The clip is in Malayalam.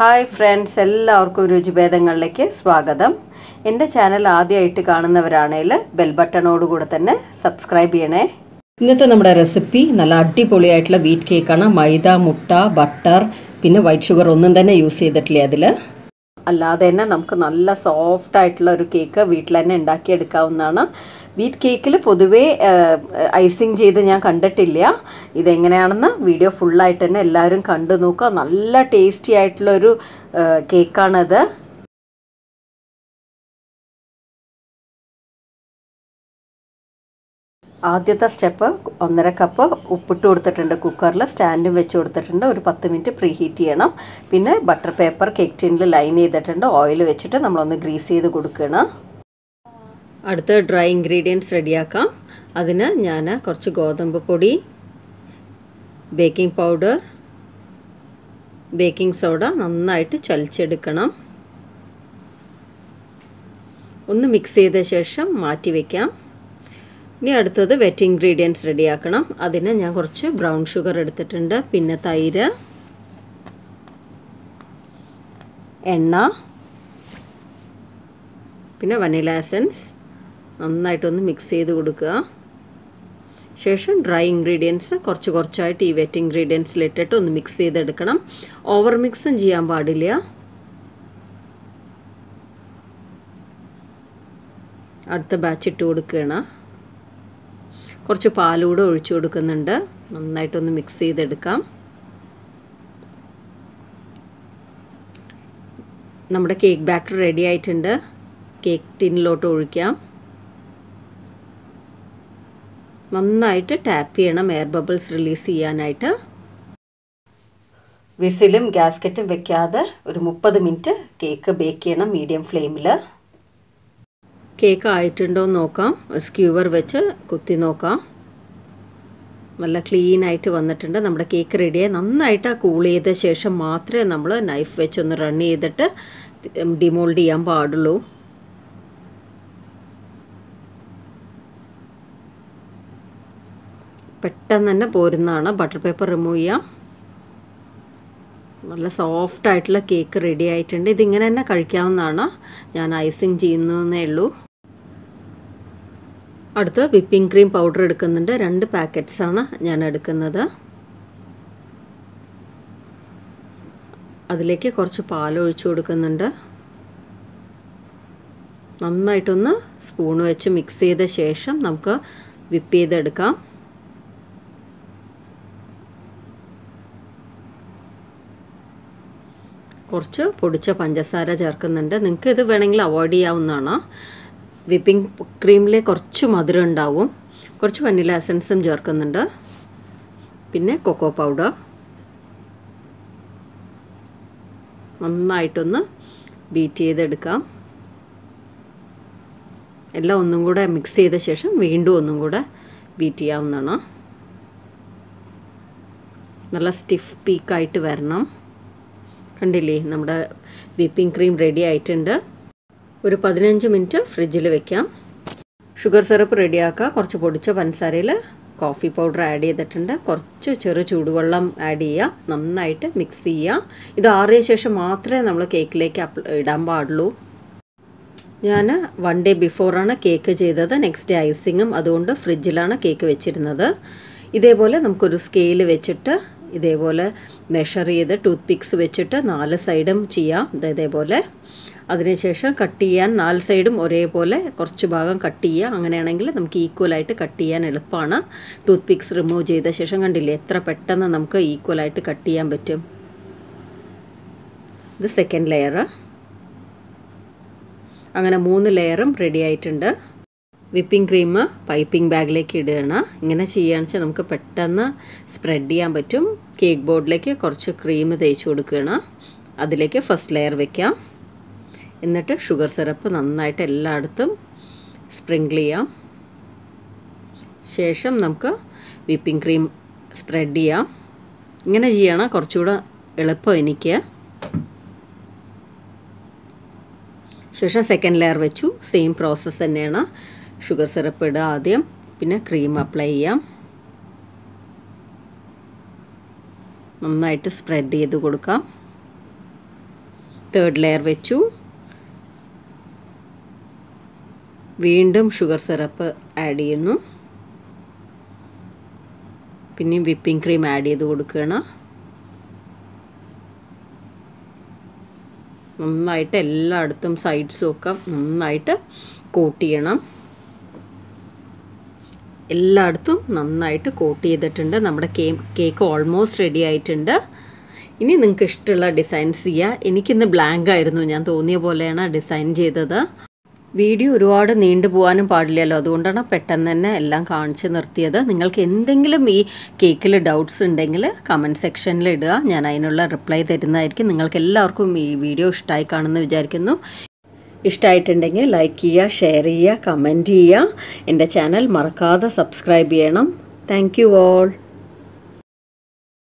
ഹായ് ഫ്രണ്ട്സ് എല്ലാവർക്കും രുചിഭേദങ്ങളിലേക്ക് സ്വാഗതം. എന്റെ ചാനൽ ആദ്യമായിട്ട് കാണുന്നവരാണെങ്കിൽ ബെൽ ബട്ടണോടുകൂടെ തന്നെ സബ്സ്ക്രൈബ് ചെയ്യണേ. ഇന്നത്തെ നമ്മുടെ റെസിപ്പി നല്ല അടിപൊളിയായിട്ടുള്ള വീറ്റ് കേക്കാണ്. മൈദ മുട്ട ബട്ടർ പിന്നെ വൈറ്റ് ഷുഗർ ഒന്നും തന്നെ യൂസ് ചെയ്തിട്ടില്ല അതിൽ അല്ലാതെ തന്നെ നമുക്ക് നല്ല സോഫ്റ്റ് ആയിട്ടുള്ള ഒരു കേക്ക് വീട്ടിൽ തന്നെ ഉണ്ടാക്കിയെടുക്കാവുന്നതാണ്. വീറ്റ് കേക്കിൽ പൊതുവേ ഐസിങ് ചെയ്ത് ഞാൻ കണ്ടിട്ടില്ല. ഇതെങ്ങനെയാണെന്ന് വീഡിയോ ഫുള്ളായിട്ട് തന്നെ എല്ലാവരും കണ്ടു നോക്കുക. നല്ല ടേസ്റ്റി ആയിട്ടുള്ളൊരു കേക്കാണത് ആദ്യത്തെ സ്റ്റെപ്പ് ഒന്നര കപ്പ് ഉപ്പിട്ട് കൊടുത്തിട്ടുണ്ട്. കുക്കറിൽ സ്റ്റാൻഡും വെച്ച് കൊടുത്തിട്ടുണ്ട്. ഒരു പത്ത് മിനിറ്റ് പ്രീ ഹീറ്റ് ചെയ്യണം. പിന്നെ ബട്ടർ പേപ്പർ കേക്ക് ടിന്നിൽ ലൈൻ ചെയ്തിട്ടുണ്ട്. ഓയിൽ വെച്ചിട്ട് നമ്മളൊന്ന് ഗ്രീസ് ചെയ്ത് കൊടുക്കണം. അടുത്ത ഡ്രൈ ഇൻഗ്രീഡിയൻസ് റെഡിയാക്കാം. അതിന് ഞാൻ കുറച്ച് ഗോതമ്പ് പൊടി ബേക്കിംഗ് പൗഡർ ബേക്കിംഗ് സോഡ നന്നായിട്ട് ചലിച്ചെടുക്കണം. ഒന്ന് മിക്സ് ചെയ്ത ശേഷം മാറ്റി വയ്ക്കാം ഇനി അടുത്തത് വെറ്റ് ഇൻഗ്രീഡിയൻസ് റെഡിയാക്കണം. അതിന് ഞാൻ കുറച്ച് ബ്രൗൺ ഷുഗർ എടുത്തിട്ടുണ്ട്. പിന്നെ തൈര് എണ്ണ പിന്നെ വനില എസൻസ്. നന്നായിട്ടൊന്ന് മിക്സ് ചെയ്ത് കൊടുക്കുക. ശേഷം ഡ്രൈ ഇൻഗ്രീഡിയൻസ് കുറച്ച് കുറച്ചായിട്ട് ഈ വെറ്റ് ഇൻഗ്രീഡിയൻസിലിട്ടിട്ട് ഒന്ന് മിക്സ് ചെയ്തെടുക്കണം. ഓവർ മിക്സും ചെയ്യാൻ പാടില്ല. അടുത്ത ബാച്ച് ഇട്ട് കൊടുക്കുകയാണ്. കുറച്ച് പാലൂടെ ഒഴിച്ചു കൊടുക്കുന്നുണ്ട്. നന്നായിട്ടൊന്ന് മിക്സ് ചെയ്തെടുക്കാം. നമ്മുടെ കേക്ക് ബാറ്റർ റെഡി ആയിട്ടുണ്ട്. കേക്ക് ടിന്നിലോട്ട് ഒഴിക്കാം. നന്നായിട്ട് ടാപ്പ് ചെയ്യണം. എയർ ബബിൾസ് റിലീസ് ചെയ്യാനായിട്ട്. വിസിലും ഗ്യാസ്കറ്റും വെക്കാതെ ഒരു മുപ്പത് മിനിറ്റ് കേക്ക് ബേക്ക് ചെയ്യണം. മീഡിയം ഫ്ലെയിമിൽ കേക്ക് ആയിട്ടുണ്ടോ എന്ന് നോക്കാം. ഒരു സ്ക്യൂവർ വെച്ച് കുത്തി നോക്കാം. നല്ല ക്ലീൻ ആയിട്ട് വന്നിട്ടുണ്ട്. നമ്മുടെ കേക്ക് റെഡിയായി. നന്നായിട്ട് കൂൾ ചെയ്ത ശേഷം മാത്രമേ നമ്മൾ നൈഫ് വെച്ചൊന്ന് റൺ ചെയ്തിട്ട് ഡിമോൾഡ് ചെയ്യാൻ പാടുള്ളൂ. പെട്ടെന്ന് തന്നെ പോരുന്നതാണ്. ബട്ടർ പേപ്പർ റിമൂവ് ചെയ്യാം. നല്ല സോഫ്റ്റ് ആയിട്ടുള്ള കേക്ക് റെഡി ആയിട്ടുണ്ട്. ഇതിങ്ങനെ തന്നെ കഴിക്കാവുന്നതാണ്. ഞാൻ ഐസിങ് ചെയ്യുന്നതേ ഉള്ളൂ. അടുത്ത് വിപ്പിംഗ് ക്രീം പൗഡർ എടുക്കുന്നുണ്ട്. രണ്ട് പാക്കറ്റ്സ് ആണ് ഞാൻ എടുക്കുന്നത്. അതിലേക്ക് കുറച്ച് പാൽ ഒഴിച്ചു കൊടുക്കുന്നുണ്ട്. നന്നായിട്ടൊന്ന് സ്പൂൺ വെച്ച് മിക്സ് ചെയ്ത ശേഷം നമുക്ക് വിപ്പ് ചെയ്തെടുക്കാം. കുറച്ച് പൊടിച്ച പഞ്ചസാര ചേർക്കുന്നുണ്ട്. നിങ്ങൾക്ക് ഇത് വേണമെങ്കിൽ അവോയ്ഡ് ചെയ്യാവുന്നതാണ്. വിപ്പിംഗ് ക്രീമിൽ കുറച്ച് മധുരം ഉണ്ടാവും. കുറച്ച് വനില എസൻസും ചേർക്കുന്നുണ്ട്. പിന്നെ കൊക്കോ പൗഡർ. നന്നായിട്ടൊന്ന് ബീറ്റ് ചെയ്തെടുക്കാം. എല്ലാം ഒന്നും കൂടെ മിക്സ് ചെയ്ത ശേഷം വീണ്ടും ഒന്നും കൂടെ ബീറ്റ് ചെയ്യാവുന്നതാണ്. നല്ല സ്റ്റിഫ് പീക്കായിട്ട് വരണം. കണ്ടില്ലേ നമ്മുടെ വിപ്പിംഗ് ക്രീം റെഡി ആയിട്ടുണ്ട്. ഒരു പതിനഞ്ച് മിനിറ്റ് ഫ്രിഡ്ജിൽ വെക്കാം. ഷുഗർ സിറപ്പ് റെഡിയാക്കുക കുറച്ച് പൊടിച്ച പഞ്ചസാരയിൽ കോഫി പൗഡർ ആഡ് ചെയ്തിട്ടുണ്ട്. കുറച്ച് ചെറു ചൂടുവെള്ളം ആഡ് ചെയ്യുക നന്നായിട്ട് മിക്സ് ചെയ്യുക ഇത് ആറിയ ശേഷം മാത്രമേ നമ്മൾ കേക്കിലേക്ക് ഇടാൻ പാടുള്ളൂ. ഞാൻ വൺ ഡേ ബിഫോറാണ് കേക്ക് ചെയ്തത്. നെക്സ്റ്റ് ഡേ ഐസിങ്ങും അതുകൊണ്ട് ഫ്രിഡ്ജിലാണ് കേക്ക് വെച്ചിരുന്നത്. ഇതേപോലെ നമുക്കൊരു സ്കെയിൽ വെച്ചിട്ട് ഇതേപോലെ മെഷർ ചെയ്ത് ടൂത്ത് പിക്സ് വെച്ചിട്ട് നാല് സൈഡും ചെയ്യാം. ഇതേപോലെ അതിനുശേഷം കട്ട് ചെയ്യാൻ നാല് സൈഡും ഒരേപോലെ കുറച്ച് ഭാഗം കട്ട് ചെയ്യുക. അങ്ങനെയാണെങ്കിൽ നമുക്ക് ഈക്വലായിട്ട് കട്ട് ചെയ്യാൻ എളുപ്പമാണ്. ടൂത്ത് പിക്സ് റിമൂവ് ചെയ്ത ശേഷം കണ്ടില്ലേ എത്ര പെട്ടെന്ന് നമുക്ക് ഈക്വലായിട്ട് കട്ട് ചെയ്യാൻ പറ്റും? ഇത് സെക്കൻഡ് ലെയർ അങ്ങനെ മൂന്ന് ലെയറും റെഡി ആയിട്ടുണ്ട്. വിപ്പിംഗ് ക്രീം പൈപ്പിംഗ് ബാഗിലേക്ക് ഇടുകയാണ്. ഇങ്ങനെ ചെയ്യുകയാണെന്ന് വെച്ചാൽ നമുക്ക് പെട്ടെന്ന് സ്പ്രെഡ് ചെയ്യാൻ പറ്റും. കേക്ക് ബോർഡിലേക്ക് കുറച്ച് ക്രീം തേച്ച് കൊടുക്കുകയാണ്. അതിലേക്ക് ഫസ്റ്റ് ലെയർ വെക്കാം. എന്നിട്ട് ഷുഗർ സിറപ്പ് നന്നായിട്ട് എല്ലായിടത്തും സ്പ്രിങ്കിൾ ചെയ്യാം. ശേഷം നമുക്ക് വിപ്പിംഗ് ക്രീം സ്പ്രെഡ് ചെയ്യാം. ഇങ്ങനെ ചെയ്യണം. കുറച്ചുകൂടെ എളുപ്പം എനിക്ക്. ശേഷം സെക്കൻഡ് ലെയർ വെച്ചു. സെയിം പ്രോസസ്സ് തന്നെയാണ്. ഷുഗർ സിറപ്പ് ഇടുക ആദ്യം. പിന്നെ ക്രീം അപ്ലൈ ചെയ്യാം. നന്നായിട്ട് സ്പ്രെഡ് ചെയ്ത് കൊടുക്കാം. തേർഡ് ലെയർ വെച്ചു. വീണ്ടും ഷുഗർ സിറപ്പ് ആഡ് ചെയ്യുന്നു. പിന്നെയും വിപ്പിംഗ് ക്രീം ആഡ് ചെയ്ത് കൊടുക്കുകയാണ്. നന്നായിട്ട് എല്ലായിടത്തും സൈഡ്സും ഒക്കെ നന്നായിട്ട് കോട്ട് ചെയ്യണം. എല്ലായിടത്തും നന്നായിട്ട് കോട്ട് ചെയ്തിട്ടുണ്ട്. നമ്മുടെ കേക്ക് ഓൾമോസ്റ്റ് റെഡി ആയിട്ടുണ്ട്. ഇനി നിങ്ങൾക്ക് ഇഷ്ടമുള്ള ഡിസൈൻസ് ചെയ്യുക എനിക്കിന്ന് ബ്ലാങ്ക് ആയിരുന്നു. ഞാൻ തോന്നിയ പോലെയാണ് ഡിസൈൻ ചെയ്തത്. വീഡിയോ ഒരുപാട് നീണ്ടു പോകാനും പാടില്ലല്ലോ. അതുകൊണ്ടാണ് പെട്ടെന്ന് തന്നെ എല്ലാം കാണിച്ച് നിർത്തിയത്. നിങ്ങൾക്ക് എന്തെങ്കിലും ഈ കേക്കിൽ ഡൗട്ട്സ് ഉണ്ടെങ്കിൽ കമന്റ് സെക്ഷനിൽ ഇടുക. ഞാൻ അതിനുള്ള റിപ്ലൈ തരുന്നതായിരിക്കും. നിങ്ങൾക്ക് എല്ലാവർക്കും ഈ വീഡിയോ ഇഷ്ടമായി കാണുമെന്ന് വിചാരിക്കുന്നു. ഇഷ്ടമായിട്ടുണ്ടെങ്കിൽ ലൈക്ക് ചെയ്യുക ഷെയർ ചെയ്യുക കമന്റ് ചെയ്യുക. എന്റെ ചാനൽ മറക്കാതെ സബ്സ്ക്രൈബ് ചെയ്യണം. Thank you all